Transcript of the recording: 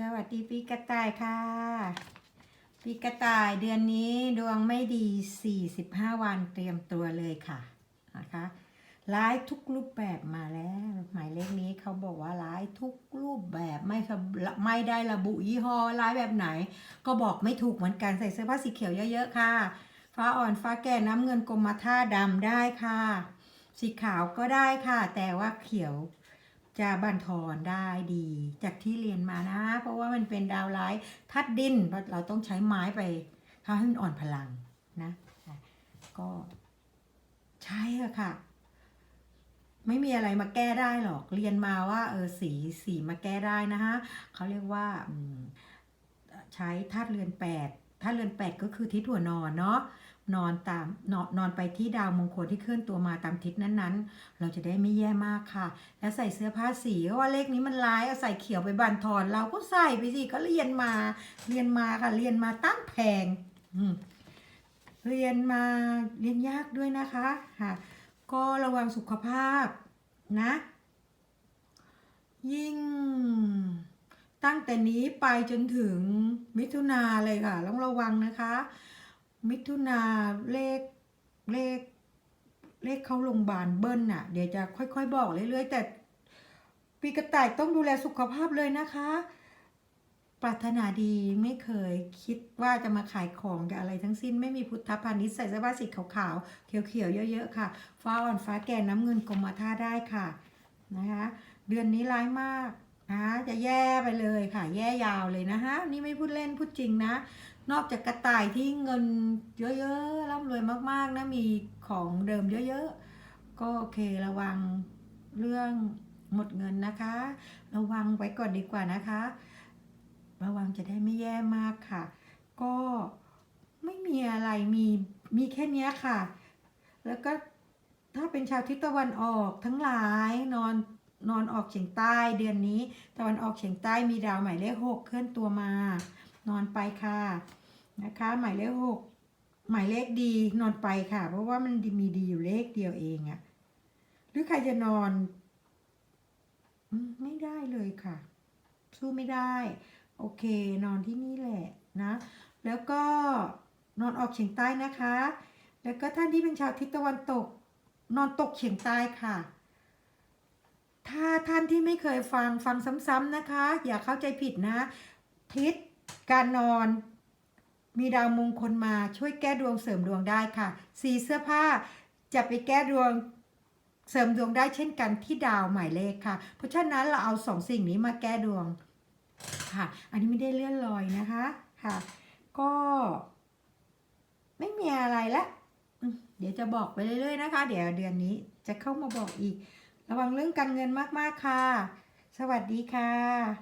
สวัสดีปีกระต่ายค่ะ ปีกระต่ายเดือนนี้ดวงไม่ดี 45 วันเตรียมตัวเลยค่ะนะคะร้ายทุกรูปแบบมาแล้ว หมายเลขนี้เขาบอกว่าร้ายทุกรูปแบบไม่ไม่ได้ระบุยี่ห้อร้ายแบบไหน ก็บอกไม่ถูกเหมือนกันใส่เสื้อผ้าสีเขียวเยอะๆค่ะ ฟ้าอ่อนฟ้าแก่น้ำเงินกรมท่าดำได้ค่ะ สีขาวก็ได้ค่ะ แต่ว่าเขียว จะบันทอนได้ดี จากที่เรียนมานะ เพราะว่ามันเป็นดาวร้ายทัดดินเราต้องใช้ไม้ไปทำให้มันอ่อนพลังนะก็ใช่ค่ะ ไม่มีอะไรมาแก้ได้หรอกเรียนมาว่าเออสีสีมาแก้ได้นะคะเขาเรียกว่าใช้ธาตุเรือนแปดธาตุเรือนแปดก็คือทิศหัวนอนเนาะ นอนตามนอนนอนไปที่ดาวมงคลที่เคลื่อนตัวมาตามทิศนั้นๆ เราจะได้ไม่แย่มากค่ะ แล้วใส่เสื้อผ้าสีก็ว่าเลขนี้มันร้ายเอาใส่เขียวไปบันทอน เราก็ใส่ไปสิก็เรียนมา เรียนมาค่ะเรียนมาตั้งแพงเรียนมาเรียนยากด้วยนะคะค่ะ ก็ระวังสุขภาพนะ ยิ่งตั้งแต่นี้ไปจนถึงมิถุนาเลยค่ะต้องระวังนะคะ มิถุนาเลขเลขเลขเข้าโรงพยาบาลเบิ้ลน่ะ เดี๋ยวจะค่อยๆบอกเรื่อยๆแต่ปีกระต่ายต้องดูแลสุขภาพเลยนะคะ ปรารถนาดีไม่เคยคิดว่าจะมาขายของจะอะไรทั้งสิ้นไม่มีพุทธพาณิชย์ใส่เสื้อผ้าสีขาวๆ เขียวๆ เยอะๆ ค่ะฟ้าอ่อนฟ้าแก่น้ำเงินกรมท่าได้ค่ะนะคะ เดือนนี้ร้ายมาก นะจะแย่ไปเลยค่ะ แย่ยาวเลยนะคะนี่ไม่พูดเล่นพูดจริงนะ นอกจากกระต่ายที่เงินเยอะๆร่ำรวยมากๆนะมีของเดิมเยอะๆ ก็โอเคระวังเรื่องหมดเงินนะคะ ระวังไว้ก่อนดีกว่านะคะ ระวังจะได้ไม่แย่มากค่ะ ก็ไม่มีอะไรมีมีแค่นี้ค่ะ แล้วก็ถ้าเป็นชาวทิศตะวันออกทั้งหลายนอน นอนออกเฉียงใต้เดือนนี้ ตะวันออกเฉียงใต้มีดาวหมายเลขหกเคลื่อนตัวมา นอนไปค่ะนะคะ หมายเลขหกหมายเลขดีนอนไปค่ะ เพราะว่ามันมีดีอยู่เลขเดียวเองอะหรือใครจะนอนไม่ได้เลยค่ะ สู้ไม่ได้ โอเค นอนที่นี่แหละนะ แล้วก็นอนออกเฉียงใต้นะคะ แล้วก็ท่านที่เป็นชาวทิศตะวันตก นอนตกเฉียงใต้ค่ะ ถ้าท่านที่ไม่เคยฟังฟังซ้ำๆนะคะ อย่าเข้าใจผิดนะ ทิศการนอน มีดาวมงคลมาช่วยแก้ดวงเสริมดวงได้ค่ะ สีเสื้อผ้าจะไปแก้ดวงเสริมดวงได้เช่นกันที่ดาวหมายเลขค่ะ เพราะฉะนั้นเราเอาสองสิ่งนี้มาแก้ดวงค่ะ อันนี้ไม่ได้เลื่อนลอยนะคะค่ะ ก็ ไม่มีอะไรละ เดี๋ยวจะบอกไปเรื่อยๆนะคะ เดี๋ยวเดือนนี้จะเข้ามาบอกอีก ระวังเรื่องการเงินมากๆค่ะ สวัสดีค่ะ